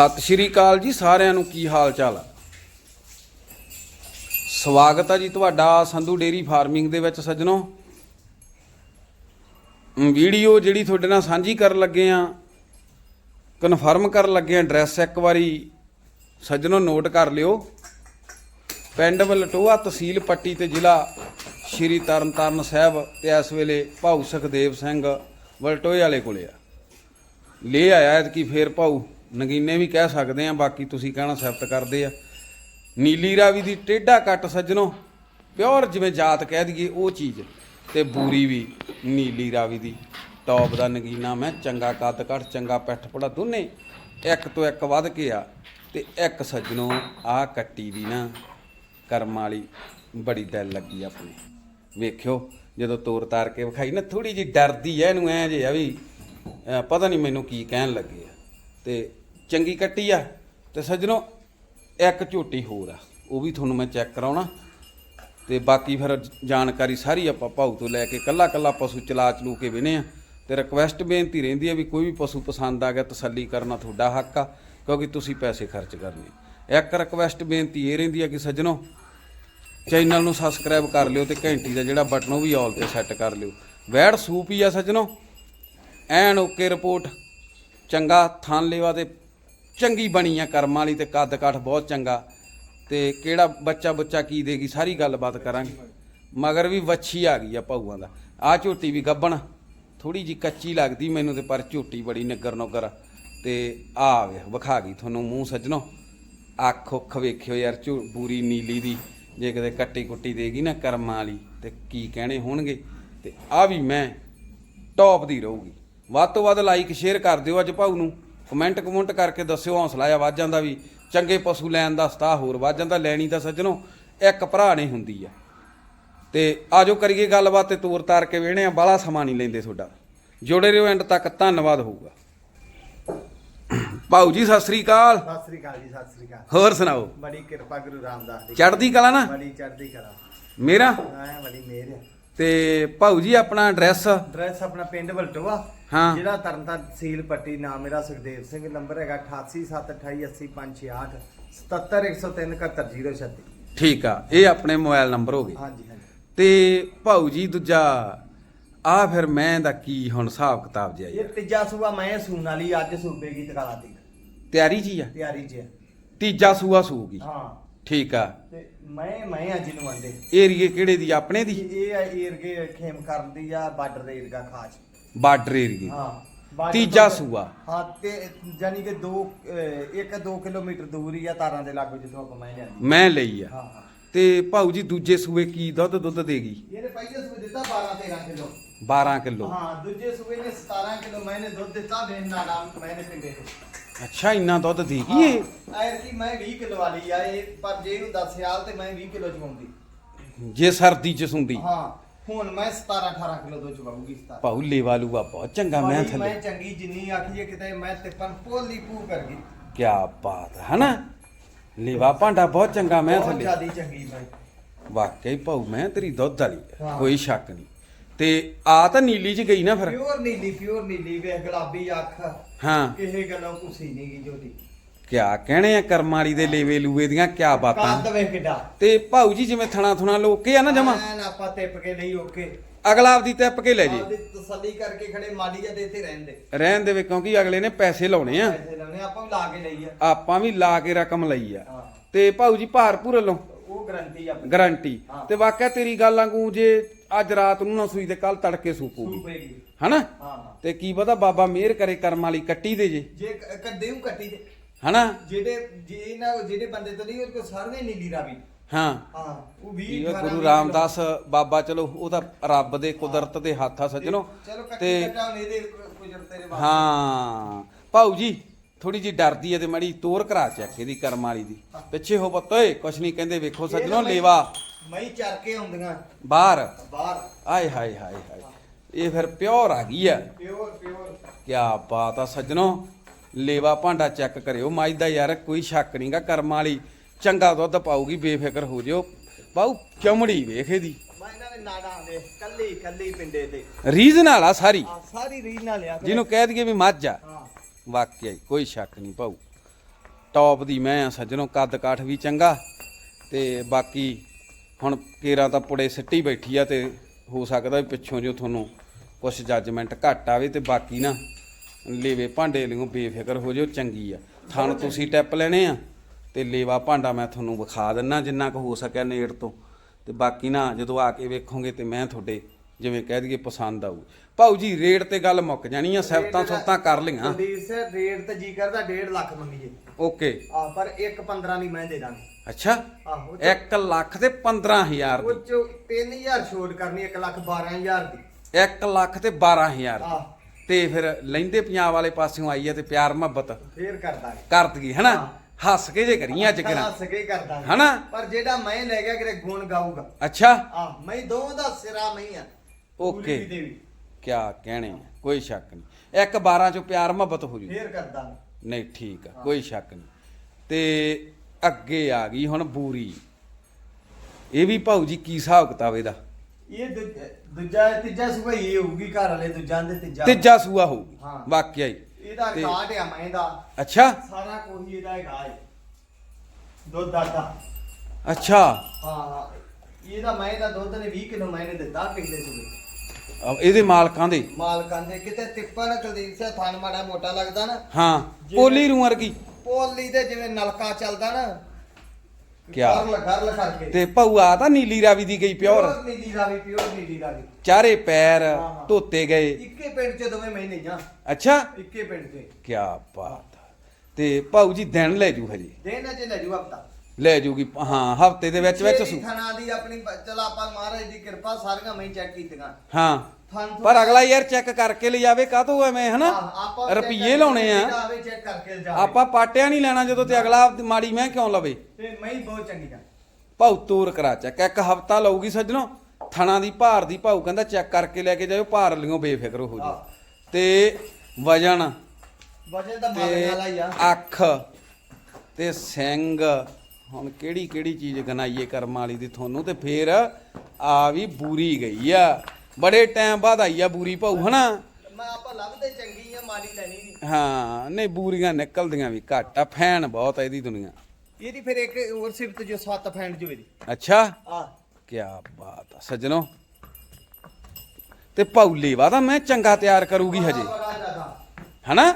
ਸਤਿ ਸ਼੍ਰੀ ਅਕਾਲ ਜੀ ਸਾਰਿਆਂ ਨੂੰ ਕੀ ਹਾਲ ਚਾਲ? ਆ ਸਵਾਗਤ ਆ ਜੀ ਤੁਹਾਡਾ ਸੰਧੂ ਡੇਰੀ ਫਾਰਮਿੰਗ ਦੇ ਵਿੱਚ ਸੱਜਣੋ। ਵੀਡੀਓ ਜਿਹੜੀ ਤੁਹਾਡੇ ਨਾਲ ਸਾਂਝੀ ਕਰਨ ਲੱਗੇ ਆ ਕਨਫਰਮ ਕਰਨ ਲੱਗੇ ਆ ਐਡਰੈਸ ਇੱਕ ਵਾਰੀ ਸੱਜਣੋ ਨੋਟ ਕਰ ਲਿਓ। ਪਿੰਡ ਮਲਟੋਆ ਤਹਿਸੀਲ ਪੱਟੀ ਤੇ ਜ਼ਿਲ੍ਹਾ ਸ਼੍ਰੀ ਤਰਨਤਾਰਨ ਸਾਹਿਬ ਤੇ ਇਸ ਵੇਲੇ ਭਾਊ ਸੁਖਦੇਵ ਸਿੰਘ ਵਲਟੋਏ ਵਾਲੇ ਕੋਲੇ ਆ। ਲੈ ਆਇਆ ਕਿ ਫੇਰ ਭਾਊ। ਨਗੀਨੇ ਵੀ ਕਹਿ ਸਕਦੇ ਆ, ਬਾਕੀ ਤੁਸੀਂ ਕਹਿਣਾ ਸਿਫਤ ਕਰਦੇ ਆ। ਨੀਲੀ ਰਾਵੀ ਦੀ ਟੇਢਾ ਕੱਟ ਸੱਜਣੋ, ਪਿਓਰ ਜਿਵੇਂ ਜਾਤ ਕਹਿ ਦਈਏ ਉਹ ਚੀਜ਼। ਤੇ ਬੂਰੀ ਵੀ ਨੀਲੀ ਰਾਵੀ ਦੀ। ਟੌਪ ਦਾ ਨਗੀਨਾ ਮੈਂ, ਚੰਗਾ ਕੱਦ ਕੱਟ ਚੰਗਾ ਪਿੱਠ ਪੜਾ ਦੋਨੇ। ਇੱਕ ਤੋਂ ਇੱਕ ਵੱਧ ਕੇ ਆ। ਤੇ ਇੱਕ ਸੱਜਣੋ, ਆ ਕੱਟੀ ਵੀ ਨਾ ਕਰਮ ਵਾਲੀ ਬੜੀ ਦਿਲ ਲੱਗੀ ਆਪਣੇ। ਵੇਖਿਓ, ਜਦੋਂ ਤੋਰ ਤਾਰ ਕੇ ਵਿਖਾਈ ਨਾ ਥੋੜੀ ਜੀ ਡਰਦੀ ਐ ਇਹਨੂੰ, ਐ ਜੇ ਆ ਵੀ ਪਤਾ ਨਹੀਂ ਮੈਨੂੰ ਕੀ ਕਹਿਣ ਲੱਗੇ ਆ। ਤੇ ਚੰਗੀ ਕੱਟੀ ਆ ਤੇ ਸੱਜਣੋ, ਇੱਕ ਝੋਟੀ ਹੋਰ ਆ। ਉਹ ਵੀ ਤੁਹਾਨੂੰ ਮੈਂ ਚੈੱਕ ਕਰਾਉਣਾ। ਤੇ ਬਾਕੀ ਫਿਰ ਜਾਣਕਾਰੀ ਸਾਰੀ ਆਪਾਂ ਭਾਊ ਤੋਂ ਲੈ ਕੇ ਕੱਲਾ ਕੱਲਾ ਪਸ਼ੂ ਚਲਾ ਚਲੂ ਕੇ ਵਿਨੇ ਆ। ਤੇ ਰਿਕਵੈਸਟ ਬੇਨਤੀ ਰਹਿੰਦੀ ਆ ਵੀ ਕੋਈ ਵੀ ਪਸ਼ੂ ਪਸੰਦ ਆ ਗਿਆ, ਤਸੱਲੀ ਕਰਨਾ ਤੁਹਾਡਾ ਹੱਕ ਆ, ਕਿਉਂਕਿ ਤੁਸੀਂ ਪੈਸੇ ਖਰਚ ਕਰਨੇ। ਇੱਕ ਰਿਕਵੈਸਟ ਬੇਨਤੀ ਇਹ ਰਹਿੰਦੀ ਆ ਕਿ ਸੱਜਣੋ, ਚੈਨਲ ਨੂੰ ਸਬਸਕ੍ਰਾਈਬ ਕਰ ਲਿਓ ਤੇ ਘੰਟੀ ਦਾ ਜਿਹੜਾ ਬਟਨ ਉਹ ਵੀ ਆਲ ਤੇ ਸੈੱਟ ਕਰ ਲਿਓ। ਵੈੜ ਸੂਪ ਹੀ ਆ ਸੱਜਣੋ। ਐਨ ਓਕੇ ਰਿਪੋਰਟ ਚੰਗਾ ਥਾਨ ਲੇਵਾ ਤੇ ਚੰਗੀ ਬਣੀ ਆ, ਕਰਮ ਵਾਲੀ ਤੇ ਕੱਦ ਕਾਠ ਬਹੁਤ ਚੰਗਾ। ਤੇ ਕਿਹੜਾ ਬੱਚਾ ਬੱਚਾ ਕੀ ਦੇਗੀ, ਸਾਰੀ ਗੱਲਬਾਤ ਕਰਾਂਗੇ। ਮਗਰ ਵੀ ਵੱਛੀ ਆ ਗਈ ਆ ਭਾਊਆਂ ਦਾ। ਆ ਝੋਟੀ ਵੀ ਗੱਬਣ ਥੋੜੀ ਜੀ ਕੱਚੀ ਲੱਗਦੀ ਮੈਨੂੰ ਤੇ, ਪਰ ਝੋਟੀ ਬੜੀ ਨਿੱਗਰ ਨੁੱਗਰ। ਆ। ਤੇ ਆ ਵੇ ਵਿਖਾ ਗਈ ਤੁਹਾਨੂੰ, ਮੂੰਹ ਸੱਜਣੋ। ਅੱਖ ਉੱਖ ਵੇਖਿਓ ਯਾਰ, ਝੂ, ਬੂਰੀ ਨੀਲੀ ਦੀ। ਜੇ ਕਿਤੇ ਕੱਟੀ ਕੁੱਟੀ ਦੇਗੀ ਨਾ ਕਰਮਾਂ ਵਾਲੀ, ਤੇ ਕੀ ਕਹਿਣੇ ਹੋਣਗੇ। ਤੇ ਆ ਵੀ ਮੈਂ ਟੌਪ ਦੀ ਰਹੂਗੀ। ਵੱਧ ਤੋਂ ਵੱਧ ਲਾਈਕ ਸ਼ੇਅਰ ਕਰ ਦਿਓ ਅੱਜ ਭਾਊ ਨੂੰ। ਕਮੈਂਟ ਕਮੈਂਟ ਕਰਕੇ ਦੱਸਿਓ ਹੌਸਲਾ ਆ ਵੱਧ ਜਾਂਦਾ ਵੀ ਚੰਗੇ ਪਸ਼ੂ ਲੈਣ ਦਾ ਸਤਾ ਹੋਰ ਵੱਧ ਜਾਂਦਾ ਲੈਣੀ ਤਾਂ ਸੱਜਣੋ ਇੱਕ ਭਰਾ ਨਹੀਂ ਹੁੰਦੀ ਆ। ਤੇ ਆਜੋ ਕਰੀਏ ਗੱਲਬਾਤ ਤੇ ਤੋਰ ਤਾਰ ਕੇ ਵੇਹਣੇ ਆ ਬਾਹਲਾ ਸਮਾਂ ਨਹੀਂ ਲੈਂਦੇ ਤੁਹਾਡਾ। ਜੁੜੇ ਰਹੋ ਐਂਡ ਤੱਕ ਧੰਨਵਾਦ ਹੋਊਗਾ। ਭਾਊ ਜੀ ਸਤਿ ਸ੍ਰੀ ਅਕਾਲ। ਸਤਿ ਸ੍ਰੀ ਅਕਾਲ ਜੀ ਸਤਿ ਸ੍ਰੀ ਅਕਾਲ। ਹੋਰ ਸੁਣਾਓ? ਬੜੀ ਕਿਰਪਾ ਗੁਰੂ ਰਾਮਦਾਸ ਦੀ। ਚੜ੍ਹਦੀ ਕਲਾ ਨਾ? ਬੜੀ ਚੜ੍ਹਦੀ ਕਲਾ। ਮੇਰਾ? ਆਇਆ ਬੜੀ ਮਿਹਰ ਹੈ ਤੇ ਭਾਊ ਜੀ ਆਪਣਾ ਐਡਰੈਸ ਡਰੈਸ ਆਪਣਾ ਪਿੰਡ ਵਲਟੋਆ ਹਾਂ। ਜ਼ਿਲ੍ਹਾ ਤਰਨਤਾਰਨ ਤਹਿਸੀਲ ਪੱਟੀ ਨਾਮ ਮੇਰਾ ਸੁਖਦੇਵ ਸਿੰਘ ਨੰਬਰ ਹੈਗਾ 8872280568 77103 ਠੀਕ ਆ ਇਹ ਆਪਣੇ ਮੋਬਾਈਲ ਨੰਬਰ ਹੋ ਗਏ। ਹਾਂਜੀ ਹਾਂਜੀ। ਤੇ ਭਾਊ ਜੀ ਦੂਜਾ ਆ ਫਿਰ ਮੈਂ ਦਾ ਕੀ ਹੁਣ ਹਿਸਾਬ ਕਿਤਾਬ ਜਿਹਾ ਇਹ ਤੀਜਾ ਸੂਆ ਮੈਂ ਸੂਣ ਵਾਲੀ ਅੱਜ ਸੂਬੇਗੀ ਤਕਾਲਾ ਦੀ ਤਿਆਰੀ ਜੀ ਆ? ਤਿਆਰੀ 'ਚ ਹੈ। ਤੀਜਾ ਸੂਆ ਸੂਗੀ। ਹਾਂ। ਠੀਕ ਆ। ਤੇ ਮੈਂ ਮੈਂ ਅੱਜ ਨੂੰ ਆਂਦੇ। ਏਰੀਏ ਕਿਹੜੇ ਦੀ ਆਪਣੇ ਦੀ? ਇਹ ਆ ਏਰਗੇ ਖੇਮ ਕਰਨ ਦੀ ਆ ਬਾਰਡਰ ਦੇ ਏਰਗਾ ਖਾਸ। ਬਾਰਡਰ ਏਰੀਏ। ਹਾਂ ਬਾਰਡਰ ਤੀਜਾ ਤੋਂ- ਸੂਆ। ਹਾਂ ਤੇ ਯਾਨੀ ਕਿ 2 1 2 ਕਿਲੋਮੀਟਰ ਦੂਰ ਹੀ ਆ ਤਾਰਾਂ ਦੇ ਲਾਗੂ ਜਿੱਥੋਂ ਆਪਾਂ ਮੈਂ ਲਿਆਂਦੀ। ਮੈਂ ਲਈ ਆ। ਹਾਂ ਹਾਂ। ਤੇ ਭਾਊ ਜੀ ਦੂਜੇ ਸੂਏ ਕੀ ਦੁੱਧ ਦੁੱਧ ਦੇਗੀ ਇਹਨੇ ਪਹਿਲੇ ਸੂਏ ਦਿੱਤਾ 12 13 ਕਿਲੋ। 12 ਕਿਲੋ। ਹਾਂ ਦੂਜੇ ਸੂਏ ਨੇ 17 ਕਿਲੋ ਮੈਨੇ ਦੁੱਧ ਦਿੱਤਾ ਵੇ ਨਾਮ ਮੈਨੇ ਪਿੰਡੇ ਤੋਂ ਅੱਛਾ ਇੰਨਾ ਦੁੱਧ ਦੇਗੀ ਇਹ ਐਰ ਕੀ ਮੈਂ 20 ਕਿਲੋ ਵਾਲੀ ਆ ਇਹ ਪਰ ਜੇ ਇਹਨੂੰ 10 ਸਾਲ ਤੇ ਮੈਂ 20 ਕਿਲੋ ਚਵਾਉਂਦੀ। ਜੇ ਸਰਦੀ ਚ ਸੁੰਦੀ ਹਾਂ ਹੁਣ ਮੈਂ 17 18 ਕਿਲੋ ਦੁੱਧ ਚਵਾਉਂਗੀ 17 ਭਾਊ ਲੇਵਾ ਲੂਆ ਬਹੁਤ ਚੰਗਾ ਮੈਂ ਬੜੀ ਥੱਲੇ ਮੈਂ ਚੰਗੀ ਜਿੰਨੀ ਆਖੀਏ ਕਿਤੇ ਮੈਂ ਤਿੱਪਨ ਪੋਲੀ ਪੂ ਕਰ ਗਈ। ਕੀ ਬਾਤ ਹੈ ਹਨਾ? ਲੇਵਾ ਭਾਂਡਾ ਬਹੁਤ ਚੰਗਾ ਮੈਂ ਬਹੁਤ ਥੱਲੇ। ਜ਼ਿਆਦੀ ਚੰਗੀ ਮੈਂ ਵਾਕਈ ਭਾਊ ਮੈਂ ਤੇਰੀ ਦੁੱਧ ਵਾਲੀ ਹਾਂ। ਕੋਈ ਸ਼ੱਕ ਨਹੀਂ। ਤੇ ਆ ਤਾਂ ਨੀਲੀ ਚ ਗਈ ਨਾ ਫਿਰ। ਪਿਓਰ ਨੀਲੀ ਪਿਓਰ ਨੀਲੀ ਵੇ ਗੁਲਾਬੀ ਅੱਖ। ਹਾਂ। ਕਿਸੇ ਗੱਲੋਂ ਕੁਸੀ ਨਹੀਂ ਗਈ ਜੋਦੀ ਕਿਆ ਕਹਿਣੇ ਆ ਕਰਮ ਵਾਲੀ ਦੇ ਲੇਵੇ ਲੂਵੇ ਦੀਆਂ ਕਿਆ ਬਾਤਾਂ। ਕੱਦ ਵੇ ਕਿੱਡਾ। ਤੇ ਭਾਊ ਜੀ ਜਿਵੇਂ ਥਣਾ ਥੁਣਾ ਲੋਕੇ ਆ ਨਾ ਜਮਾ? ਐਨ ਆਪਾਂ ਤਿੱਪ ਕੇ ਲਈ ਓਕੇ। ਅਗਲਾ ਆਪਦੀ ਟਿੱਪ ਕੇ ਲੈ ਜੇ। ਆਪਦੀ ਤਸੱਲੀ ਕਰਕੇ ਖੜੇ ਮਾਲੀ ਜਾਂ ਦੇਤੇ ਰਹਿੰਦੇ ਰਹਿਣ ਦੇਵੇ ਕਿਉਂਕਿ ਅਗਲੇ ਨੇ ਪੈਸੇ ਲਾਉਣੇ ਆ। ਪੈਸੇ ਲਾਉਣੇ ਆਪਾਂ ਵੀ ਲਾ ਕੇ ਲਈ ਆ। ਆਪਾਂ ਵੀ ਲਾ ਕੇ ਰਕਮ ਲਈ ਆ। ਹਾਂ। ਤੇ ਭਾਊ ਜੀ ਭਾਰ ਭੂਰ ਲਓ ਉਹ ਗਰੰਟੀ ਆਪਣੀ। ਗਾਰੰਟੀ। ਤੇ ਵਾਕਿਆ ਤੇਰੀ ਗੱਲ ਵਾਂਗੂ ਜੇ ਅੱਜ ਰਾਤ ਨੂੰ ਨਾ ਸੂਈ ਤੇ ਕੱਲ ਤੜਕੇ ਸੂਪੂਗੀ ਸੂਪੇਗੀ ਹਨਾ? ਹਾਂ ਤੇ ਕੀ ਪਤਾ ਬਾਬਾ ਮਿਹਰ ਕਰੇ ਕਰਮ ਵਾਲੀ ਕੱਟੀ ਦੇ ਜੇ। ਜੇ ਕ- ਕੱਢੇ ਉਹ ਕੱਟੀ ਦੇ। ਹਨਾ? ਜਿਹੜੇ ਜੇ ਨਾ ਜਿਹੜੇ ਬੰਦੇ ਤੋਂ ਨਹੀਂ ਉਹ ਕੋ ਸਾਰੇ ਨੀਲੀ ਰਾਵੀ। ਹਾਂ। ਹਾਂ ਉਹ ਵੀ ਆ, ਗੁਰੂ ਰਾਮਦਾਸ ਬਾਬਾ ਚਲੋ ਉਹ ਤਾਂ ਰੱਬ ਦੇ ਕੁਦਰਤ ਦੇ ਹੱਥ ਆ ਸੱਜਣੋ। ਚਲੋ ਕੱਟੀ ਤੇ ਕੱਟਾ ਇਹਦੇ ਹਾਂ। ਭਾਊ ਜੀ ਥੋੜੀ ਜੀ ਡਰਦੀ ਐ ਤੇ ਮੜੀ ਤੋਰ ਕਰਾ ਚੱਕ ਇਹਦੀ ਕਰਮ ਵਾਲੀ ਦੀ। ਪਿੱਛੇ ਹੋ ਪੁੱਤ ਓਏ ਕੁਛ ਨਹੀਂ ਕਹਿੰਦੇ ਵੇਖੋ ਸੱਜਣੋ ਲੇਵਾ। ਮਈ ਚਰ ਕੇ ਆਉਂਦੀਆਂ। ਬਾਹਰ? ਬਾਹਰ। ਆਏ ਹਾਏ ਹਾਏ ਹਾਏ। ਇਹ ਫਿਰ ਪਿਓਰ ਆ ਗਈ ਆ। Pure pure. ਕਿਆ ਬਾਤ ਆ ਸੱਜਣੋ। ਲੇਵਾ ਭਾਂਡਾ ਚੈੱਕ ਕਰਿਓ। ਮਾਈ ਦਾ ਯਾਰ ਕੋਈ ਸ਼ੱਕ ਨਹੀਂਗਾ ਕਰਮ ਵਾਲੀ। ਚੰਗਾ ਦੁੱਧ ਪਾਊਗੀ ਬੇਫਿਕਰ ਹੋ ਜਿਓ। ਪਾਉ ਚਮੜੀ ਵੇਖ ਇਹਦੀ। ਕੱਲੀ ਕੱਲੀ ਪਿੰਡੇ ਤੇ। ਰੀਜਨ ਵਾਲਾ ਸਾਰੀ। ਆ ਸਾਰੀ ਰੀਝ ਨਾਲ ਲਿਆ। ਜਿਹਨੂੰ ਕਹਿ ਦਈਏ ਵੀ ਮੱਝ ਆ। ਹਾਂ। ਵਾਕਿਆ ਕੋਈ ਸ਼ੱਕ ਨਹੀਂ ਭਾਊ ਟੌਪ ਦੀ ਮੈਂ ਆ ਸੱਜਣੋ ਕੱਦ ਕਾਠ ਵੀ ਚੰਗਾ। ਤੇ ਬਾਕੀ ਹੁਣ ਕੇਰਾਂ ਤਾਂ ਪੁੜੇ ਸਿੱਟੀ ਬੈਠੀ ਆ ਤੇ ਹੋ ਸਕਦਾ ਵੀ ਪਿੱਛੋਂ ਜੋ ਤੁਹਾਨੂੰ ਕੁਝ ਜੱਜਮੈਂਟ ਘੱਟ ਆਵੇ ਤੇ ਬਾਕੀ ਨਾ ਲੇਵੇ ਭਾਂਡੇ ਲਿਓ ਬੇਫਿਕਰ ਹੋ ਜਿਓ ਚੰਗੀ ਆ। ਥਣ ਤੁਸੀਂ ਟੈਪ ਲੈਣੇ ਆ ਤੇ ਲੇਵਾ ਭਾਂਡਾ ਮੈਂ ਤੁਹਾਨੂੰ ਵਿਖਾ ਦਿੰਨਾ ਜਿੰਨਾ ਕੁ ਹੋ ਸਕਿਆ ਨੇੜ ਤੋਂ। ਤੇ ਬਾਕੀ ਨਾ ਜਦੋਂ ਆ ਕੇ ਵੇਖੋਗੇ ਤੇ ਮੈਂ ਤੁਹਾਡੇ ਜਿਵੇਂ ਕਹਿ ਦਈਏ ਪਸੰਦ ਆਊ। ਭਾਊ ਜੀ ਰੇਟ ਤੇ ਗੱਲ ਮੁੱਕ ਜਾਣੀ ਆ ਸਿਫਤਾਂ ਸੁਫਤਾਂ ਕਰ ਲਈਆਂ। ਕੁਲਦੀਪ ਸਿੰਘ ਰੇਟ ਤੇ ਜੀ ਕਰਦਾ 1.5 ਲੱਖ ਮੰਗੀਏ। ਓਕੇ। ਆ ਪਰ 1 15 ਨਹੀਂ ਮੈਂ ਦੇ ਦਾਂਗੇ। ਅੱਛਾ? ਆਹੋ 1 ਲੱਖ ਤੇ 15000 ਉਹ ਚੋਂ 3000 ਛੋਟ ਕਰਨੀ 1 ਲੱਖ 12000 ਦੀ ਦੀ। 1 ਲੱਖ ਤੇ 12000 ਦੀ। ਤੇ ਫਿਰ ਲੈਂਦੇ ਪੰਜਾਬ ਵਾਲੇ ਪਾਸਿਓਂ ਆਈ ਆ ਤੇ ਪਿਆਰ ਮੁਹੱਬਤ। ਫੇਰ ਕਰ ਦਾਂਗੇ ਕਰ ਦਗੀ ਹਨਾ? ਹਾਂ। ਹੱਸ ਕੇ ਜੇ ਕਰੀ ਅੱਜ ਕਿਰਾ ਹੱਸ ਕੇ ਹੀ ਕਰ ਦਾਂਗੇ ਹਨਾ? ਪਰ ਜਿਹੜਾ ਮੈਂ ਲੈ ਗਿਆ ਕਿਤੇ ਗੁਣ ਗਾਊਗਾ। ਅੱਛਾ। ਆ ਮੈਂ ਦੋ ਦਾ ਸਿਰਾ ਮੈਂ ਆ। ਓਕੇ। ਪੂਰੀ ਦੇਵੀ। ਕਿਆ ਕਹਿਣੇ ਆ, ਕੋਈ ਸ਼ੱਕ ਨਹੀਂ। ਇੱਕ 12 ਚੋਂ ਪਿਆਰ ਮੁਹੱਬਤ ਹੋ ਜੂ। ਫੇਰ ਕਰ ਦਾਂਗੇ ਨਹੀਂ ਠੀਕ ਆ। ਕੋਈ ਸ਼ੱਕ ਨਹੀਂ। ਤੇ ਅੱਗੇ ਆ ਗਈ ਹੁਣ ਬੂਰੀ। ਇਹ ਵੀ ਭਾਊ ਜੀ ਕੀ ਹਿਸਾਬ ਕਿਤਾਬ ਇਹਦਾ? ਇਹ ਦੂਜ- ਦੂਜਾ ਤੀਜਾ ਸੁਭਾ ਇਹ ਹੋਊਗੀ ਘਰ ਵਾਲੇ ਦੂਜਾ ਦੇ ਤੀਜਾ। ਤੀਜਾ ਸੂਆ ਹੋਊਗੀ ਹਾਂ। ਵਾਕਿਆ ਹੀ। ਇਹਦਾ ਤੇ- ਆ ਮੈਂ ਦਾ ਅੱਛਾ। ਸਾਰਾ ਕੋਈ ਇਹਦਾ ਹੈਗਾ ਹੈ ਦੁੱਧ ਦਾਦਾ ਅੱਛਾ। ਹਾਂ ਹਾਂ। ਇਹਦਾ ਮੈਂ ਦਾ ਦੁੱਧ ਨੇ 20 ਕਿਲੋ ਮੈਨੇ ਦਿੱਤਾ ਪਿਛਲੇ ਸੂਬੇ ਅਹ ਇਹਦੇ ਮਾਲਕਾਂ ਦੇ? ਮਾਲਕਾਂ ਦੇ। ਕਿਤੇ ਤਿੱਪਾ ਨਾ ਕੁਲਦੀਪ ਥਣ ਮਾੜਾ ਮੋਟਾ ਲੱਗਦਾ ਨਾ। ਹਾਂ। ਪੋਲੀ ਰੂ ਵਰਗੀ। ਪੋਲੀ ਦੇ ਜਿਵੇਂ ਨਲਕਾ ਚੱਲਦਾ ਨਾ ਕਿਆ? ਗਰਲ ਗਰਲ ਕਰਕੇ। ਤੇ ਭਾਊ ਆ ਤਾਂ ਨੀਲੀ ਰਾਵੀ ਦੀ ਗਈ pure. Pure Nili Ravi pure Nili Ravi. ਚਾਰੇ ਪੈਰ ਹਾਂ। ਧੋਤੇ ਗਏ। ਇੱਕੇ ਪਿੰਡ ਚ ਦੋਵੇਂ ਮਹੀਨੇ ਜਾਂ ਅੱਛਾ? ਇੱਕੇ ਪਿੰਡ ਚ। ਕੀ ਬਾਤ ਆ। ਤੇ ਭਾਊ ਜੀ ਦਿਨ ਲੈ ਜੂ ਹਜੇ। ਦੇਣਾ ਚ ਲੈ ਜੂ ਹਫਤਾ। ਲੈ ਜੂਗੀ ਹਾਂ ਹਫ਼ਤੇ ਦੇ ਵਿੱਚ ਵਿੱਚ ਸੂ ਥਣਾ ਦੀ ਆਪਣੀ ਚਲ ਆਪਾਂ ਮਹਾਰਾਜ ਦੀ ਕਿਰਪਾ ਸਾਰੀਆਂ ਮੈਂ ਚੈੱਕ ਕੀਤੀਆਂ। ਹਾਂ ਥਣ ਪਰ ਅਗਲਾ ਯਾਰ ਚੈੱਕ ਕਰਕੇ ਲਿਜਾਵੇ ਕਾਹਤੋਂ ਐਵੇਂ ਹਨਾ? ਰੁਪਈਏ ਲਾਉਣੇ ਆ। ਆਵੇ ਚੈੱਕ ਕਰਕੇ ਜਾਵੇ ਆਪਾਂ ਪਾਟਿਆ ਨਹੀਂ ਲੈਣਾ ਜਦੋਂ ਤੇ ਅਗਲਾ ਮਾੜੀ ਮੈਂ ਕਿਉਂ ਲਵੇ? ਤੇ ਮੈਂ ਬਹੁਤ ਚੰਗੀ ਆ ਭਾਊ ਤੋਰ ਕਰਾ ਚੈੱਕ ਇੱਕ ਹਫਤਾ ਲਊਗੀ ਸੱਜਣੋ ਥਣਾ ਦੀ ਭਾਰ ਦੀ ਭਾਊ ਕਹਿੰਦਾ ਚੈੱਕ ਕਰਕੇ ਲੈ ਕੇ ਜਾਇਓ ਭਾਰ ਲਿਓ ਬੇਫਿਕਰ ਹੋ ਜਾ ਤੇ ਵਜਨ ਵਜਨ ਤੇ ਮਾਰਨ ਵਾਲਾ ਹੀ ਆ। ਅੱਖ ਤੇ ਸਿੰਘ ਹੁਣ ਕਿਹੜੀ ਕਿਹੜੀ ਚੀਜ਼ ਗਨਾਈਏ ਕਰਮ ਵਾਲੀ ਦੀ ਤੁਹਾਨੂੰ ਤੇ ਫੇਰ ਆ ਵੀ ਬੂਰੀ ਗਈ ਆ। ਬੜੇ ਟਾਈਮ ਬਾਅਦ ਆਈ ਆ ਬੂਰੀ ਭਾਊ ਹਨਾ? ਮੈਂ ਆਪਾਂ ਲੱਭਦੇ ਚੰਗੀ ਆ ਮਾੜੀ ਲੈਣੀ ਨਹੀਂ ਹਾਂ ਨਹੀਂ ਬੂਰੀਆਂ ਨਿਕਲਦੀਆਂ ਵੀ ਘੱਟ ਆ ਫੈਨ ਬਹੁਤ ਆ ਇਹਦੀ ਦੁਨੀਆ। ਇਹਦੀ ਫਿਰ ਇੱਕ ਹੋਰ ਸਿਫਤ ਜੋ ਸੱਤ ਫੈਂਡ ਜੋ ਇਹਦੀ। ਅੱਛਾ? ਆ ਕੀ ਬਾਤ ਆ ਸੱਜਣੋ। ਤੇ ਭਾਊ ਲੇਵਾ ਤਾਂ ਮੈਂ ਚੰਗਾ ਤਿਆਰ ਕਰੂਗੀ ਹਜੇ। ਹਨਾ?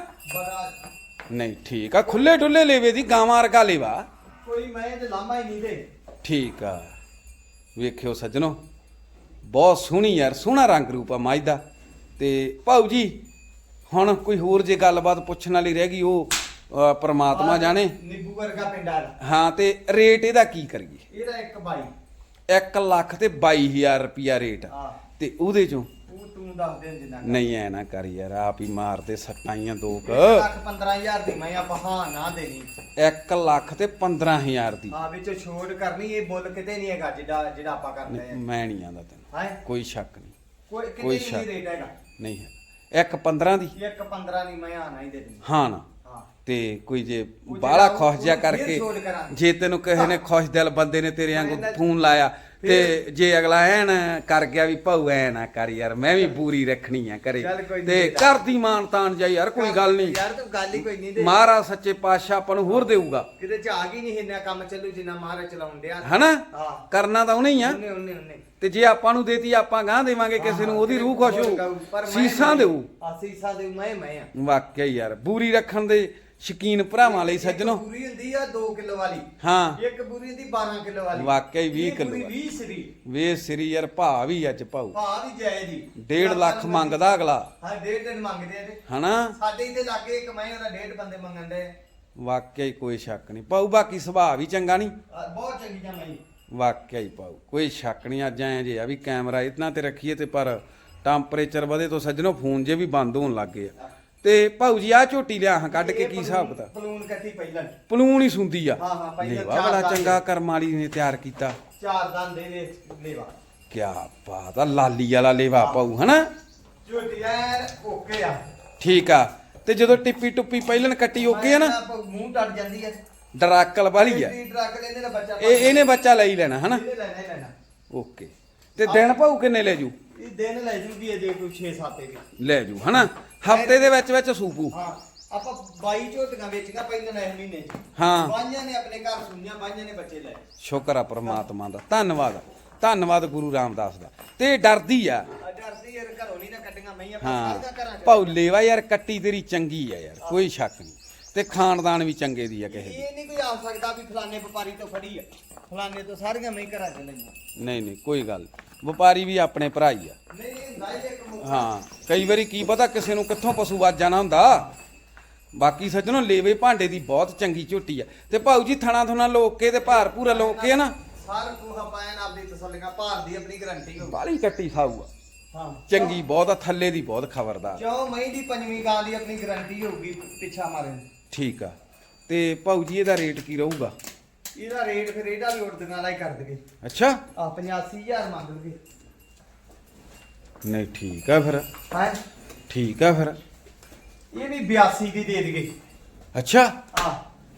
ਨਹੀਂ ਠੀਕ ਆ ਖੁੱਲੇ ਡੁੱਲੇ ਲੇਵੇ ਦੀ ਗਾਵਾਂ ਵਰਗਾ ਲੇਵਾ। ਕੋਈ ਮੈਂ ਤੇ ਲਾਂਭਾ ਹੀ ਨਹੀਂ ਦੇ। ਠੀਕ ਆ। ਵੇਖਿਓ ਸੱਜਣੋ ਬਹੁਤ ਸੋਹਣੀ ਯਾਰ ਸੋਹਣਾ ਰੰਗ ਰੂਪ ਆ ਮੱਝ ਦਾ। ਤੇ ਭਾਊ ਜੀ ਹੁਣ ਕੋਈ ਹੋਰ ਜੇ ਗੱਲਬਾਤ ਪੁੱਛਣ ਵਾਲੀ ਰਹਿ ਗਈ ਉਹ ਅ, ਪ੍ਰਮਾਤਮਾ ਜਾਣੇ। ਨਿੱਬੂ ਵਰਗਾ ਪਿੰਡ ਹਾਂ ਤੇ ਰੇਟ ਇਹਦਾ ਕੀ ਕਰੀਏ? ਇਹਦਾ ਇੱਕ ਬਾਈ। 1 ਲੱਖ ਤੇ 22000 ਰੁਪਿਆ ਰੇਟ ਆ। ਤੇ ਉਹਦੇ ਚੋਂ ਤੂੰ ਤੂੰ ਦੱਸ ਦੇ ਜਿੰਨਾ ਕੁ। ਨਹੀਂ ਐ ਨਾ ਕਰ ਯਾਰ ਆਪ ਹੀ ਮਾਰਦੇ ਸੱਟਾਈਆਂ ਦੋ ਇੱਕ ਕ ਲੱਖ 15000 ਦੀ ਮੈਂ ਆਪਾਂ ਹਾਂ ਨਾ ਦੇਣੀ। 1 ਲੱਖ ਤੇ 15000 ਦੀ। ਆ ਵਿੱਚ ਛੋਟ ਕਰਨੀ ਇਹ ਬੁੱਲ ਕਿਤੇ ਨਹੀਂ ਹੈਗਾ ਜਿਹੜਾ ਜਿਹੜਾ ਆਪਾਂ ਕਰਦੇ ਆ। ਮੈਂ ਨਹੀਂ ਆਂਦਾ ਤੈਨੂੰ। ਹੈ? ਕੋਈ ਸ਼ੱਕ ਨਹੀਂ। ਕੋਈ ਕੋਈ ਕਿਤੇ ਸ਼ੱਕ। ਨਹੀਂ ਰੇਟ ਹੈਗਾ? ਨਹੀਂ ਹੈ। ਇੱਕ 15 ਦੀ? ਇੱਕ 15 ਨਹੀਂ ਮੈਂ ਆਣਾ ਹੀ ਦੇ ਦੇਣੀ। ਹਾਂ ਨਾ। ਹਾਂ। ਤੇ ਕੋਈ ਜੇ ਜਿਹੜਾ ਖੁਸ਼ ਜਿਹਾ ਕਰਕੇ। ਜੇ ਤੈਨੂੰ ਕਿਸੇ ਨੇ ਖੁਸ਼ ਦਿਲ ਬੰਦੇ ਨੇ ਤੇਰੇ ਵਾਂਗੂ ਫੋਨ ਲਾਇਆ ਤੇ ਜੇ ਅਗਲਾ ਐਨ ਕਰ ਗਿਆ ਵੀ ਭਾਊ ਐ ਨਾ ਕਰ ਯਾਰ ਮੈਂ ਵੀ ਪੂਰੀ ਰੱਖਣੀ ਆ ਕਰੇ ਚੱਲ ਕੋਈ ਨੀ ਤੇ ਬੇਟਾ। ਘਰ ਦੀ ਮਾਨ ਤਾਨ ਜਾਈ ਯਾਰ ਕੋਈ ਗੱਲ ਨਹੀਂ। ਯਾਰ ਤੂੰ ਗੱਲ ਹੀ ਕੋਈ ਨਹੀਂ ਦੇ ਮਹਾਰਾਜ ਸੱਚੇ ਪਾਤਸ਼ਾਹ ਆਪਾਂ ਨੂੰ ਹੋਰ ਦੇਊਗਾ। ਕਿਤੇ ਝਾਗ ਹੀ ਨਹੀਂ ਇੰਨਾ ਕੰਮ ਚੱਲੂ ਜਿੰਨਾ ਮਹਾਰਾਜ ਚਲਾਉਣ ਡਿਆ। ਹਨਾ? ਹਾਂ। ਕਰਨਾ ਤਾਂ ਉਹਨੇ ਹੀ ਆ। ਉਹਨੇ ਉਹਨੇ ਉਹਨੇ। ਤੇ ਜੇ ਆਪਾਂ ਨੂੰ ਦੇਤੀ ਆਪਾਂ ਗਾਂ ਦੇਵਾਂਗੇ ਕਿਸੇ ਨੂੰ ਉਹਦੀ ਰੂਹ ਖੁਸ਼ ਪਰ ਹੋਊ ਮੈਂ ਸੀਸਾਂ। ਦੇਊ। ਆ ਸੀਸਾਂ ਦੇਊ ਮੈਂ ਮੈਂ ਆ। ਵਾਕਿਆ ਹੀ ਯਾਰ ਬੂਰੀ ਰੱਖਣ ਦੇ ਸ਼ਕੀਨ ਭਰਾਵਾਂ ਲਈ ਸੱਜਣੋ। ਇੱਕ ਬੂਰੀ ਹੁੰਦੀ ਆ 2 ਕਿਲੋ ਵਾਲੀ। ਹਾਂ। ਇੱਕ ਬੂਰੀ ਹੁੰਦੀ 12 ਕਿਲੋ ਵਾਲੀ। ਵਾਕਿਆ ਹੀ 20 ਇਹ ਕਿਲੋ ਬੂਰੀ ਵਾਲੀ। 20 ਸਰੀ। ਵੇ ਸ੍ਰੀ ਯਾਰ ਭਾ ਵੀ ਅੱਜ ਭਾਊ। ਭਾਅ ਵੀ ਜਾਇਜ਼ ਜੀ 1.5 ਲੱਖ ਮੰਗਦਾ ਅਗਲਾ। ਹਾਂ ਡੇਢ ਦਿਨ ਮੰਗਦੇ ਆ ਤੇ। ਹਨਾ? ਸਾਡੇ ਇੱਥੇ ਲਾਗੇ ਇੱਕ ਮੈਂ ਉਹਦਾ ਡੇਢ ਬੰਦੇ ਮੰਗਣ ਦੇ ਵਾਕਿਆ ਹੀ ਕੋਈ ਸ਼ੱਕ ਨਹੀਂ। ਭਾਊ ਬਾਕੀ ਸੁਭਾਅ ਵੀ ਚੰਗਾ ਨਹੀਂ? ਬਹੁਤ ਚੰਗੀ ਜਾਂ ਮੈਂ ਵਾਕਿਆ ਹੀ ਪਾਉ ਕੋਈ ਸ਼ੱਕ ਨਹੀਂ ਅੱਜ ਐਂ ਜੇ ਆ ਵੀ ਕੈਮਰਾ ਇਤਨਾ ਤੇ ਰੱਖੀਏ ਤੇ ਪਰ ਟੈਂਪਰੇਚਰ ਵਧੇ ਤੋਂ ਸੱਜਣੋ ਫੋਨ ਜੇ ਵੀ ਬੰਦ ਹੋਣ ਲੱਗ ਗਏ ਆ। ਤੇ ਭਾਊ ਜੀ ਆ ਝੋਟੀ ਲਿਆ ਹਾਂ ਕੱਢ ਕੇ ਕੀ ਹਿਸਾਬ ਪਤਾ ਬਲੂਨ ਕੱਟੀ ਪਹਿਲਾਂ। ਪਲੂਣ ਹੀ ਸੁੰਦੀ ਆ। ਹਾਂ, ਹਾਂ, ਪਹਿਲਾਂ ਲੇਵਾ ਬੜਾ ਚੰਗਾ ਕਰਮ ਵਾਲੀ ਨੇ ਤਿਆਰ ਕੀਤਾ। ਚਾਰ ਦੰਦ ਦੇ ਲੇਵਾ। ਕਿਆ ਬਾਤ ਆ ਲਾਲੀ ਵਾਲਾ ਲੇਵਾ ਪਾਉ ਹਨਾ? ਝੋਟੀ ਯਾਰ ਓਕੇ ਆ। ਠੀਕ ਆ ਤੇ ਜਦੋਂ ਟਿੱਪੀ ਟੁੱਪੀ ਪਹਿਲਣ ਕੱਟੀ ਓਕੇ ਆ ਨਾ? ਮੈਂ ਮੂੰਹ ਟੱਟ ਜਾਂਦੀ ਹੈ ਡਰਾਕਲ ਵਾਲੀ ਆ। ਬੱਚਾ ਇਹ ਇਹਨੇ ਬੱਚਾ ਲੈ ਹੀ ਲੈਣਾ ਹਨਾ? ਇਹਨੇ ਲੈਣਾ ਹੀ ਲੈਣਾ। ਓਕੇ ਤੇ ਦਿਨ ਭਾਊ ਕਿੰਨੇ ਲੈ ਜੂ? ਇਹ ਦਿਨ ਲੈ ਜੂਗੀ ਅਜੇ ਕੋਈ 6-7 ਦੇ ਲੈ ਜੂ ਹਨਾ? ਹਫ਼ਤੇ ਦੇ ਵਿੱਚ ਵਿੱਚ ਸੂਪੂ ਹਾਂ ਆਪਾਂ 22 ਝੋਟੀਆਂ ਵੇਚੀਆਂ ਪਹਿਲਾਂ ਇਸ ਮਹੀਨੇ ਚ। ਹਾਂ। ਬਾਈਆਂ ਨੇ ਆਪਣੇ ਘਰ ਸੁਣੀਆਂ ਬਾਈਆਂ ਨੇ ਬੱਚੇ ਲਏ ਸ਼ੁਕਰ ਆ ਪ੍ਰਮਾਤਮਾ ਦਾ। ਧੰਨਵਾਦ ਧੰਨਵਾਦ ਗੁਰੂ ਰਾਮਦਾਸ ਦਾ। ਤੇ ਇਹ ਡਰਦੀ ਆ। ਆ ਡਰਦੀ ਯਾਰ ਘਰੋਂ ਨਹੀਂ ਨਾ ਕੱਢੀਆਂ ਮੈਂ ਆਪਾਂ ਹਾਂ। ਸਾਰੀਆਂ ਘਰਾਂ ਚ ਭਾਉ ਲੇਵਾ ਯਾਰ ਕੱਟੀ ਤੇਰੀ ਚੰਗੀ ਆ ਯਾਰ ਕੋਈ ਸ਼ੱਕ ਨਹੀਂ। ਤੇ ਖਾਨਦਾਨ ਵੀ ਚੰਗੇ ਦੀ ਆ ਕਿਸੇ ਦੀ। ਇਹ ਨਹੀਂ ਕੋਈ ਆ ਸਕਦਾ ਵੀ ਫਲਾਣੇ ਵਪਾਰੀ ਤੋਂ ਫੜੀ ਆ। ਫਲਾਣੇ ਤੋਂ ਸਾਰੀਆਂ ਮੈਂ ਘਰਾਂ ਚ ਲਈਆਂ। ਨਹੀਂ ਨਹੀਂ ਕੋਈ ਗੱਲ। ਵਪਾਰੀ ਵੀ ਆਪਣੇ ਭਰਾ ਹੀ ਆ। ਨਹੀਂ ਇਹ ਹੀ ਇੱਕ ਮੌਕਾ ਹਾਂ ਕਈ ਵਾਰੀ ਕੀ ਪਤਾ ਕਿਸੇ ਨੂੰ ਕਿੱਥੋਂ ਪਸ਼ੂ ਵੱਜ ਜਾਣਾ ਹੁੰਦਾ। ਬਾਕੀ ਸੱਜਣੋ ਲੇਵੇ ਭਾਂਡੇ ਦੀ ਬਹੁਤ ਚੰਗੀ ਝੋਟੀ ਆ। ਤੇ ਭਾਊ ਜੀ ਥਣਾ ਥਣਾ ਲੋਕ ਤੇ ਭਾਰ ਪੂਰਾ ਲੋਕ ਨਾ। ਸਾਰ ਕੋਹਾ ਪਾਇਨ ਆਪਦੀ ਤਸੱਲੀਆਂ ਭਾਰ ਦੀ ਆਪਣੀ ਗਾਰੰਟੀ ਹੋ ਬਾਲੀ ਕੱਟੀ ਖਾਊ ਆ। ਹਾਂ। ਚੰਗੀ ਬਹੁਤ ਆ ਥੱਲੇ ਦੀ ਬਹੁਤ ਖਬਰਦਾਰ। ਜੋ ਮਈ ਦੀ ਪੰਜਵੀਂ ਗਾਂ ਦੀ ਆਪਣੀ ਗਾਰੰਟੀ ਹੋਊਗੀ ਪਿੱਛਾ ਮਾਰੇ ਨੂੰ। ਠੀਕ ਆ। ਤੇ ਭਾਊ ਜੀ ਇਹਦਾ ਰੇਟ ਕੀ ਰਹੂਗਾ? ਇਹਦਾ ਰੇਟ ਫਿਰ ਇਹਦਾ ਵੀ ਉੜਦੀਆਂ ਵਾਲਾ ਹੀ ਕਰ ਦਗੇ ਅੱਛਾ। ਆ 85000 ਮੰਗ ਲਗੇ ਨਹੀਂ ਠੀਕ ਆ ਫਿਰ। ਹਾਂ? ਠੀਕ ਆ ਫਿਰ। ਇਹ ਵੀ 82 ਦੀ ਦੇ ਦਗੇ ਅੱਛਾ। ਆ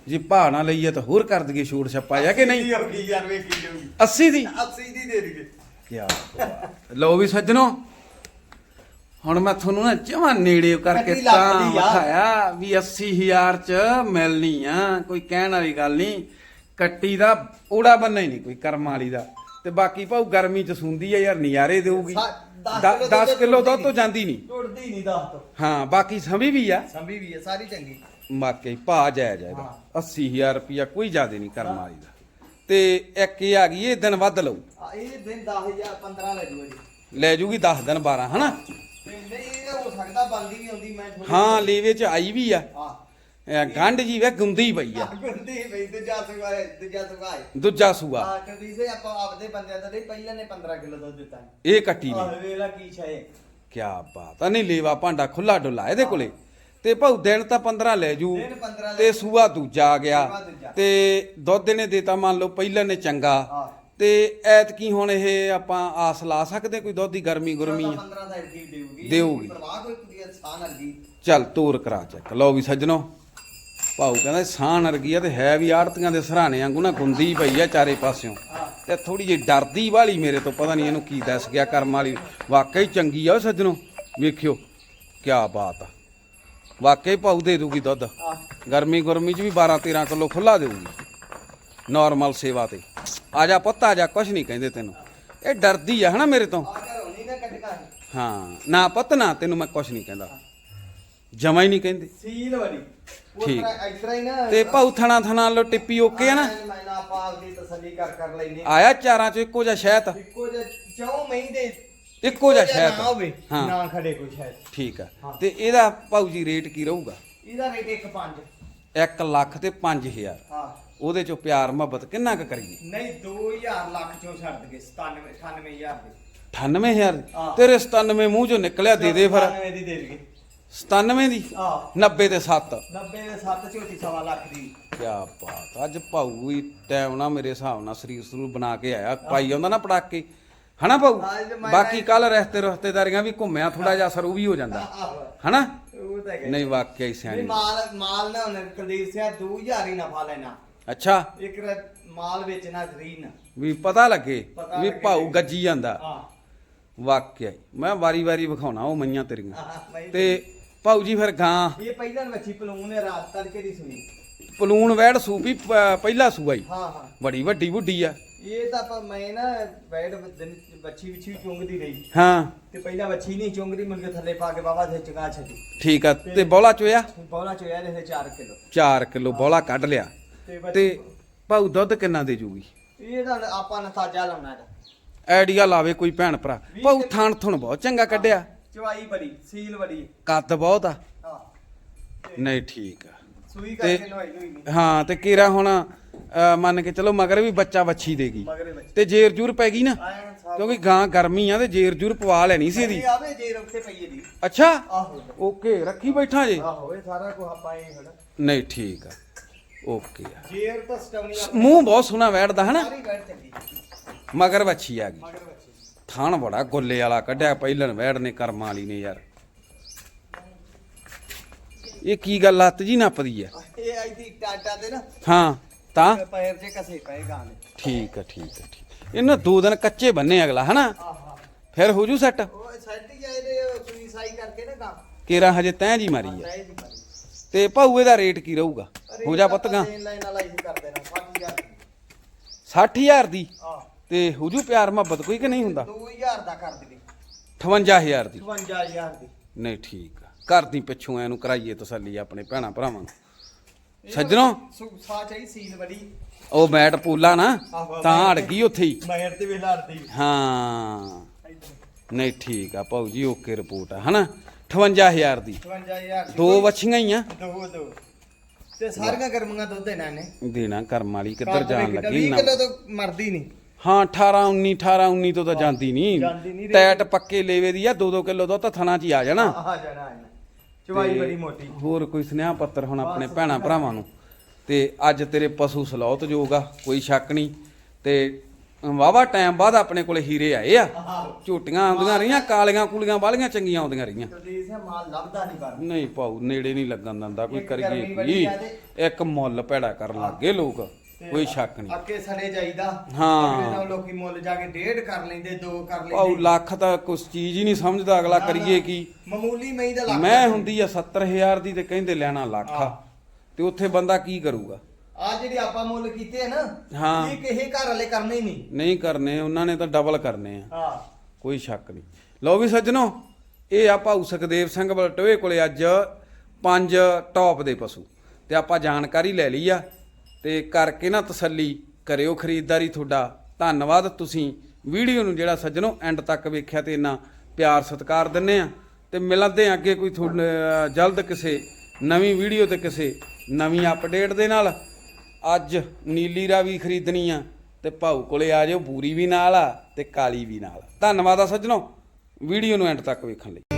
ਜੇ ਭਾਅ ਨਾ ਲਈਏ ਤਾਂ ਹੋਰ ਕਰ ਦਈਏ ਛੂਟ ਛੱਪਾ ਜਾ ਕਿ ਨਹੀਂ? ਹੋਗੀ ਯਾਰ ਵੇਖੀ ਜਾਊਗੀ 80 ਦੀ? 80 ਦੀ ਦੇ ਦਗੇ ਬਾਤ। ਲਓ ਵੀ ਸੱਜਣੋ ਹੁਣ ਮੈਂ ਤੁਹਾਨੂੰ ਨਾ ਜਮਾਂ ਨੇੜੇ ਕਰਕੇ ਕੱਟੀ ਲੱਖ ਤਾਂ ਦੀ ਆ। ਵਿਖਾਇਆ ਵੀ 80000 ਚ ਮਿਲਣੀ ਆ ਕੋਈ ਕਹਿਣ ਵਾਲੀ ਗੱਲ ਨਹੀਂ। ਕੱਟੀ ਦਾ ਓੜਾ ਬੰਨਾ ਹੀ ਨਹੀਂ ਕੋਈ ਕਰਮ ਵਾਲੀ ਦਾ। ਤੇ ਬਾਕੀ ਭਾਉ ਗਰਮੀ ਚ ਸੁੰਦੀ ਆ ਯਾਰ ਨਜ਼ਾਰੇ ਦੇਊਗੀ। ਸਾ- ਦਸ 10 ਕਿਲੋ ਦੁੱਧ ਤੋਂ ਜਾਂਦੀ ਨਹੀਂ। ਟੁੱਟਦੀ ਨਹੀਂ ਦੱਸ ਤੋਂ। ਹਾਂ ਬਾਕੀ ਸੰਭੀ ਵੀ ਆ। ਸੰਭੀ ਵੀ ਹੈ ਸਾਰੀ ਚੰਗੀ। ਵਾਕਈ ਭਾ ਜਾਇਜ਼ ਇਹਦਾ। ਹਾਂ। 80000 ਰੁਪਿਆ ਕੋਈ ਜ਼ਿਆਦਾ ਨਹੀਂ ਕਰਮ ਵਾਲੀ ਦਾ। ਤੇ ਇੱਕ ਇਹ ਆ ਗਈ ਇਹ ਦਿਨ ਵੱਧ ਲਊ। ਆ ਇਹ ਦਿਨ 10000 15 ਲੈ ਜੂਗਾ ਜੀ ਲੈ ਜੂਗੀ 10 ਦਿਨ 12 ਹਨਾ ਤੇ ਨਹੀਂ ਇਹ ਹੋ ਸਕਦਾ ਬੰਦੀ ਵੀ ਆਉਂਦੀ ਮੈਂ ਥੋੜ੍ਹੀ- ਹਾਂ ਲੀਵੇ ਚ ਆਈ ਵੀ ਆ। ਹਾਂ। ਇਹ ਗੰਢ ਜੀ ਵੇ ਗੁੰਦੀ ਪਈ ਆ। ਗੁੰਦੀ ਬਈ ਦੂਜਾ ਸੁਗਾਏ ਦੂਜਾ ਸੁਗਾਏ ਦੂਜਾ ਸੂਆ। ਆ ਕਦੀ ਸੇ ਆਪਾਂ ਆਪਦੇ ਬੰਦਿਆਂ ਦਾ ਨਹੀਂ ਪਹਿਲਾਂ ਨੇ 15 ਕਿਲੋ ਦੁੱਧ ਦਿੱਤਾ ਇਹ ਕੱਟੀ ਆਹ ਨੇ ਵੇਲਾ ਕੀ ਛੇ ਕਿਆ ਬਾਤ ਆ ਨਹੀਂ ਲੇਵਾ ਭਾਂਡਾ ਖੁੱਲਾ ਡੁੱਲਾ ਇਹਦੇ ਕੋਲੇ। ਤੇ ਭਾਉ ਦਿਨ ਤਾਂ 15 ਲੈ ਜੂ। ਦਿਨ 15 ਲੈ ਤੇ ਜੂ। ਸੂਆ ਦੂਜਾ ਆ ਗਿਆ। ਦੂਜਾ। ਤੇ ਦੁੱਧ ਨੇ ਦੇਤਾ ਮੰਨ ਲਓ ਪਹਿਲਾਂ ਨੇ ਚੰਗਾ। ਹਾਂ। ਤੇ ਐਤਕੀ ਹੁਣ ਇਹ ਆਪਾਂ ਆਸ ਲਾ ਸਕਦੇ ਕੋਈ ਦੁੱਧ ਦੀ ਗਰਮੀ ਗੁਰਮੀ ਆ 15 ਦਾ ਐਡੀ ਦੇਊਗੀ। ਦੇਊਗੀ। ਪਰਵਾਹ ਕੋਈ ਕੁੜੀ ਸਾਨ ਅਰਗੀ ਚੱਲ ਤੋਰ ਕਰਾ ਚੱਕ। ਲਓ ਵੀ ਸੱਜਣੋ ਭਾਉ ਕਹਿੰਦਾ ਸਾਨ ਅਰਗੀ ਆ ਤੇ ਹੈ ਵੀ ਆੜਤੀਆਂ ਦੇ ਸਰਾਣੇ ਵਾਂਗੂ ਨਾ ਗੁੰਦੀ ਪਈ ਆ ਚਾਰੇ ਪਾਸਿਓਂ। ਤੇ ਥੋੜੀ ਜਿਹੀ ਡਰਦੀ ਵਾਲੀ ਮੇਰੇ ਤੋਂ ਪਤਾ ਨਹੀਂ ਇਹਨੂੰ ਕੀ ਦੱਸ ਗਿਆ ਕਰਮ ਵਾਲੀ। ਵਾਕਈ ਚੰਗੀ ਆ ਓ ਸੱਜਣੋ ਵੇਖਿਓ ਕੀ ਬਾਤ ਆ। ਵਾਕਈ ਭਾਉ ਦੇ ਦੂਗੀ ਦੁੱਧ। ਗਰਮੀ ਗਰਮੀ ਚ ਵੀ 12 13 ਕਿਲੋ ਖੁੱਲਾ ਦੇਊਗੀ। ਨਾਰਮਲ ਸੇਵਾ ਤੇ। ਆ ਜਾ ਪੁੱਤ ਆ ਜਾ ਕੁਛ ਨਹੀਂ ਕਹਿੰਦੇ ਤੈਨੂੰ। ਇਹ ਡਰਦੀ ਆ ਹਨਾ ਮੇਰੇ ਤੋਂ? ਨਾ ਹਾਂ ਨਾ ਪੁੱਤ ਨਾ ਤੈਨੂੰ ਮੈਂ ਕੁਛ ਨਹੀਂ ਕਹਿੰਦਾ। ਜਮਾ ਹੀ ਨਹੀਂ ਕਹਿੰਦੇ। ਸੀਲ ਵਾਲੀ। ਠੀਕ। ਨਾ ਤੇ ਭਾਉ ਥਣਾ ਥਣਾ ਲੋ ਟਿੱਪੀ ਓਕੇ ਆ ਨਾ? ਨਾ ਆਇਆ ਚਾਰਾਂ ਚ ਇੱਕੋ ਜਿਹਾ ਸ਼ਹਿਤ? ਇੱਕੋ ਜਿਹਾ ਚੌ ਮਹੀਂ ਦੇ ਇੱਕੋ ਜਿਹਾ ਨਾ ਸ਼ਹਿਤ। ਹੋਵੇ ਹਾਂ। ਨਾ ਖੜੇ ਕੋਈ ਸ਼ਾਇਦ ਠੀਕ ਆ। ਤੇ ਇਹਦਾ ਭਾਊ ਜੀ ਰੇਟ ਕੀ ਰਹੂਗਾ? ਇਹਦਾ ਰੇਟ 1.5 1 ਲੱਖ ਤੇ 5000 ਹਾਂ। ਉਹਦੇ ਚੋਂ ਪਿਆਰ ਮੁਹੱਬਤ ਕਿੰਨਾ ਕੁ ਕਰੀਏ? ਨਹੀਂ 2000 ਲੱਖ ਚੋਂ ਛੱਡ ਦਗੇ 97 98000 ਦੇ। 98000 ਹਾਂ। ਤੇਰੇ 97 ਮੂੰਹ ਚੋਂ ਨਿਕਲਿਆ ਦੇ ਦੇ ਫਿਰ। 97 ਦੀ ਦੇ ਦਗੇ 97 ਦੀ? ਆ 90 ਤੇ 7 90 ਦੇ 7 ਝੋਟੀ ਸਵਾ ਲੱਖ ਦੀ। ਕਿਆ ਬਾਤ ਅੱਜ ਭਾਊ ਹੀ ਟਾਈਮ ਨਾਲ ਮੇਰੇ ਹਿਸਾਬ ਨਾਲ ਸਰੀਰ ਸਰੂਰ ਬਣਾ ਕੇ ਆਇਆ। ਪਾਈ ਆਉਂਦਾ ਨਾ ਪੜਾਕੇ ਹਨਾ ਭਾਊ? ਅੱਜ ਮੈਂ- ਬਾਕੀ ਕੱਲ ਰਸਤੇ ਰਸਤੇਦਾਰੀਆਂ ਵੀ ਘੁੰਮਿਆ ਥੋੜਾ ਜਿਹਾ ਸਰੂ ਵੀ ਹੋ ਜਾਂਦਾ। ਆਹੋ। ਹਨਾ? ਉਹ ਤਾਂ ਹੈਗਾ। ਨਹੀਂ ਵਾਕਿਆ ਹੀ ਨਹੀਂ ਸਿਆਣੀ ਮਾਲ ਮਾਲ ਨਾ ਹੁਣ ਕੁਲਦੀਪ ਸਿਆ 2000 ਹੀ ਨਫਾ ਲੈਣਾ। ਅੱਛਾ। ਇੱਕ ਰ- ਮਾਲ ਵੇਚਣਾ ਗਰੀਨ ਵੀ ਪਤਾ ਲੱਗੇ ਪਤਾ ਵੀ ਲੱਗੇ। ਵੀ- ਗੱਜੀ ਜਾਂਦਾ। ਹਾਂ। ਵਾਕਿਆ ਹੀ। ਮੈਂ ਵਾਰੀ ਵਾਰੀ ਵਿਖਾਉਣਾ ਉਹ ਮਈਆਂ ਤੇਰੀਆਂ। ਆਹ, ਮੈਂ- ਤੇ ਭਾਊ ਜੀ ਫਿਰ ਗਾਂ। ਇਹ ਪਹਿਲਾਂ ਵੱਛੀ ਪਲੂਨ ਨੇ ਰਾਤ ਤੜਕੇ ਦੀ ਸੁਣੀ। ਪਲੂਣ ਵੈੜ ਸੂਪੀ ਪਹਿਲਾ ਸੂਆ ਹੀ। ਹਾਂ ਹਾਂ। ਬੜੀ ਵੱਡੀ ਬੁੱਢੀ ਆ। ਇਹ ਤਾਂ ਆਪਾਂ ਮੈਂ ਨਾ ਵੈੜ ਦਿਨ ਵੱਛੀ ਵਿਛੀ ਚੁੰਗਦੀ ਰਹੀ। ਹਾਂ। ਤੇ ਪਹਿਲਾਂ ਵੱਛੀ ਨਹੀਂ ਚੁੰਗਦੀ ਮੁੜ ਕੇ ਥੱਲੇ ਪਾ ਕੇ ਬਾਬਾ ਦੇ ਚਗਾ ਛੱਡੀ। ਠੀਕ ਆ। ਤੇ ਬੋਲਾ ਚੋਇਆ? ਬੋਲਾ ਚੋਇਆ ਦੇ 4 ਕਿਲੋ। 4 ਕਿਲੋ ਬੋਲਾ ਕੱਢ ਲਿਆ। ਤੇ ਭਾਊ ਦੁੱਧ ਕਿੰਨਾ ਦੇ ਜੂਗੀ? ਇਹ ਤਾਂ ਆਪਾਂ ਨਤਾਜਾ ਲਾਉਣਾ ਇਹਦਾ। ਆਈਡੀਆ ਲਾਵੇ ਕੋਈ ਭੈਣ ਭਰਾ। ਭਾਊ ਥਾਣ ਥੁਣ ਬਹੁਤ ਚੰਗਾ ਕੱਢਿਆ। ਚਵਾਈ ਬੜੀ ਸੀਲ ਬੜੀ। ਕੱਦ ਬਹੁਤ ਆ। ਹਾਂ। ਨਹੀਂ ਠੀਕ ਆ। ਸੂਈ ਕਰਕੇ ਨਵਾਈ ਹੋਈ ਨਹੀਂ। ਹਾਂ ਤੇ ਕੀਰਾ ਹੁਣ ਮੰਨ ਕੇ ਚਲੋ ਮਗਰ ਵੀ ਬੱਚਾ ਵੱਛੀ ਦੇਗੀ। ਮਗਰੇ ਤੇ ਜੇਰ ਜੂਰ ਪੈ ਗਈ ਨਾ? ਆਇਆ ਸਾਹਿਬ ਕਿਉਂਕਿ ਗਾਂ ਗਰਮੀ ਆ ਤੇ ਜੇਰ ਜੂਰ ਪਵਾ ਲੈਣੀ ਸੀ ਇਹਦੀ। ਇਹ ਆਵੇ ਜੇ ਰੁੱਤੇ ਪਈ ਇਹਦੀ। ਅੱਛਾ? ਆਹੋ। ਓਕੇ ਰੱਖੀ ਬੈਠਾ ਜੇ। ਆਹੋ ਇਹ ਸਾਰਾ ਕੁਝ ਆਪਾਂ ਇਹ ਖੜਾ। ਨਹੀਂ ਠੀਕ ਆ। ਓਕੇ ਆ। ਜੇਰ ਤਾਂ ਆਪਣੀ ਮੂੰਹ ਬਹੁਤ ਸੋਹਣਾ ਵੈੜਦਾ ਹਨਾ? ਸਾਰੀ ਬੈਠ ਚੱਲੀ ਮਗਰ ਵੱਛੀ ਆ ਗਈ। ਮਗਰ ਬੱਚੀ ਥਾਣ ਬੜਾ ਗੁੱਲੇ ਵਾਲਾ ਕੱਢਿਆ ਪਹਿਲਨ ਵੈੜ ਨੇ ਕਰਮਾਂ ਵਾਲੀ ਨੇ ਯਾਰ। ਇਹ ਕੀ ਗੱਲ ਲੱਤ ਜੀ ਨੱਪਦੀ ਆ? ਇਹ ਆਈ ਦੀ ਟਾਟਾ ਤੇ ਨਾ। ਹਾਂ ਤਾਂ? ਪੈਰ 'ਚ ਕਸੇ ਪਏ ਗਾਣੇ ਠੀਕ ਆ ਠੀਕ ਆ ਠੀਕ ਇਹਨਾਂ ਦੋ ਦਿਨ ਕੱਚੇ ਬੰਨੇ ਅਗਲਾ ਹਨਾ? ਆਹਾ। ਫਿਰ ਹੋ ਜੂ ਸੈੱਟ? ਉਹ ਸੈੱਟ ਹੀ ਆਏ ਦੇ ਸੂਈ ਸਾਈ ਕਰਕੇ ਨਾ ਗਾਂ। ਕੇਰਾ ਹਜੇ ਤੈਂ ਜੀ ਮਾਰੀ ਆ। ਦੀ ਮਾਰੀ। ਤੇ ਭਾਊ ਇਹਦਾ ਰੇਟ ਕੀ ਰਹੂਗਾ? ਹੋ ਜਾ ਪੁੱਤਗਾ ਦੇਣ ਲਾਈਨ ਵਾਲਾ ਹੀ ਕਰ ਦੇਣਾ 5000 60000 ਦੀ। ਆ ਤੇ ਹੁਜੂ ਪਿਆਰ ਮੁਹੱਬਤ ਕੋਈ ਕਿ ਨਹੀਂ ਹੁੰਦਾ? 2000 ਦਾ ਕਰ ਦੇਵੇ। 58000 ਦੀ। 55000 ਦੀ। ਨਹੀਂ ਠੀਕ ਆ। ਘਰ ਦੀ ਪਿੱਛੋਂ ਐਨੂੰ ਕਰਾਈਏ ਤਸੱਲੀ ਆਪਣੇ ਭੈਣਾ ਭਰਾਵਾਂ ਨੂੰ। ਸੱਜਣੋ। ਸਾ ਚਾਹੀ ਸੀਲ ਬੜੀ। ਉਹ ਮੈਟ ਪੂਲਾ ਨਾ ਤਾਂ ਮੈਟ ਅੜ ਗਈ ਉੱਥੇ ਹੀ। ਮਹਿਰ ਤੇ ਵੀ ਲੜਦੀ ਹਾਂ। ਨਹੀਂ ਠੀਕ ਆ ਭਾਊ ਜੀ ਓਕੇ ਰਿਪੋਰਟ ਆ ਹਨਾ? 58000 ਦੀ। 55000 ਦੋ ਵੱਛੀਆਂ ਹੀ ਆ। ਦੋ ਦੋ। ਤੇ ਸਾਰੀਆਂ ਗਰਮੀਆਂ ਦੁੱਧ ਇਹਨਾਂ ਨੇ। ਦੇਣਾ ਕਰਮ ਵਾਲੀ ਕਿੱਧਰ ਜਾਣ ਲੱਗੀ 20 ਨਾ। ਕਿਲੋ ਤੋਂ ਮਰਦੀ ਨਹੀਂ। ਹਾਂ 18 19 18 19 ਤੋਂ ਤਾਂ ਜਾਂਦੀ ਜਾਂਦੀ ਨਹੀਂ ਨਹੀਂ, ਟੈਟ ਪੱਕੇ ਲੇਵੇ ਦੀ ਆ 2-2 ਕਿਲੋ ਦਾ ਤਾਂ ਥਣਾ 'ਚ ਹੀ ਆ ਜਾਣਾ। ਆ ਜਾਣਾ ਆ ਜਾਣਾ ਚਵਾਈ ਤੇ ਬੜੀ ਮੋਟੀ। ਹੋਰ ਕੋਈ ਸੁਨੇਹਾ ਪੱਤਰ ਹੁਣ ਆਪਣੇ ਭੈਣਾ ਭਰਾਵਾਂ ਨੂੰ। ਤੇ ਅੱਜ ਤੇਰੇ ਪਸ਼ੂ ਸਲੌਤ ਜੋਗਾ ਕੋਈ ਸ਼ੱਕ ਨਹੀਂ। ਤੇ ਵਾਵਾ ਟਾਈਮ ਬਾਅਦ ਆਪਣੇ ਕੋਲੇ ਹੀਰੇ ਆਏ ਆ। ਝੋਟੀਆਂ ਆਉਂਦੀਆਂ ਰਹੀਆਂ ਕਾਲੀਆਂ ਕੁਲੀਆਂ ਵਾਲੀਆਂ ਚੰਗੀਆਂ ਆਉਂਦੀਆਂ ਰਹੀਆਂ। ਮਾਲ ਲੱਭਦਾ ਨਹੀਂ ਨਹੀਂ ਪਾਉ ਨੇੜੇ ਨਹੀਂ ਲੱਗਣ ਦਿੰਦਾ ਕੋਈ ਕਰੀਏ ਕੀ? ਇੱਕ ਮੁੱਲ ਭੈੜਾ ਕਰਨ ਲੱਗੇ ਲੋਕ ਕੋਈ ਸ਼ੱਕ ਨਹੀਂ। ਅੱਕੇ ਸੜੇ ਜਾਈਦਾ। ਹਾਂ। ਲੋਕੀ ਮੁੱਲ ਜਾ ਕੇ ਡੇਢ ਕਰ ਲੈਂਦੇ ਦੋ ਕਰ ਪਾਉ ਲੈਂਦੇ ਲੱਖ ਤਾਂ ਕੁਛ ਚੀਜ਼ ਹੀ ਨਹੀਂ ਸਮਝਦਾ ਅਗਲਾ ਕਰੀਏ ਕੀ? ਮਾਮੂਲੀ ਮਈ ਦਾ ਲੱਗ ਮੈਂ ਹੁੰਦੀ ਆ 70000 ਦੀ ਤੇ ਕਹਿੰਦੇ ਲੈਣਾ ਲੱਖ ਆ। ਤੇ ਉੱਥੇ ਬੰਦਾ ਕੀ ਕਰੂਗਾ? ਆ ਜਿਹੜੇ ਆਪਾਂ ਮੁੱਲ ਕੀਤੇ ਆ ਨਾ ਹਾਂ। ਇਹ ਕਿਸੇ ਘਰ ਵਾਲੇ ਕਰਨੇ ਹੀ ਨਹੀਂ। ਨਹੀਂ ਕਰਨੇ ਉਹਨਾਂ ਨੇ ਤਾਂ ਡਬਲ ਕਰਨੇ ਆ। ਹਾਂ। ਕੋਈ ਸ਼ੱਕ ਨਹੀਂ। ਲਓ ਵੀ ਸੱਜਣੋ ਇਹ ਆ ਭਾਊ ਸੁਖਦੇਵ ਸਿੰਘ ਬਲਟੋਏ ਕੋਲੇ ਅੱਜ ਪੰਜ ਟੌਪ ਦੇ ਪਸ਼ੂ। ਤੇ ਆਪਾਂ ਜਾਣਕਾਰੀ ਲੈ ਲਈ ਆ ਤੇ ਕਰਕੇ ਨਾ ਤਸੱਲੀ ਕਰਿਓ ਖਰੀਦਦਾਰੀ ਤੁਹਾਡਾ। ਧੰਨਵਾਦ ਤੁਸੀਂ ਵੀਡੀਓ ਨੂੰ ਜਿਹੜਾ ਸੱਜਣੋ ਐਂਡ ਤੱਕ ਵੇਖਿਆ ਤੇ ਇੰਨਾ ਪਿਆਰ ਸਤਿਕਾਰ ਦਿੰਨੇ ਆ। ਤੇ ਮਿਲਦੇ ਆ ਅੱਗੇ ਕੋਈ ਤੁਹਾਡੇ ਅਹ, ਜਲਦ ਕਿਸੇ ਨਵੀਂ ਵੀਡੀਓ ਤੇ ਕਿਸੇ ਨਵੀਂ ਅਪਡੇਟ ਦੇ ਨਾਲ। ਅੱਜ ਨੀਲੀ ਰਾਵੀ ਖਰੀਦਣੀ ਆ ਤੇ ਭਾਊ ਕੋਲੇ ਆ ਜਾਓ ਬੂਰੀ ਵੀ ਨਾਲ ਆ ਤੇ ਕਾਲੀ ਵੀ ਨਾਲ ਧੰਨਵਾਦ ਆ ਸੱਜਣੋ। ਵੀਡੀਓ ਨੂੰ ਐਂਡ ਤੱਕ ਵੇਖਣ ਲਈ।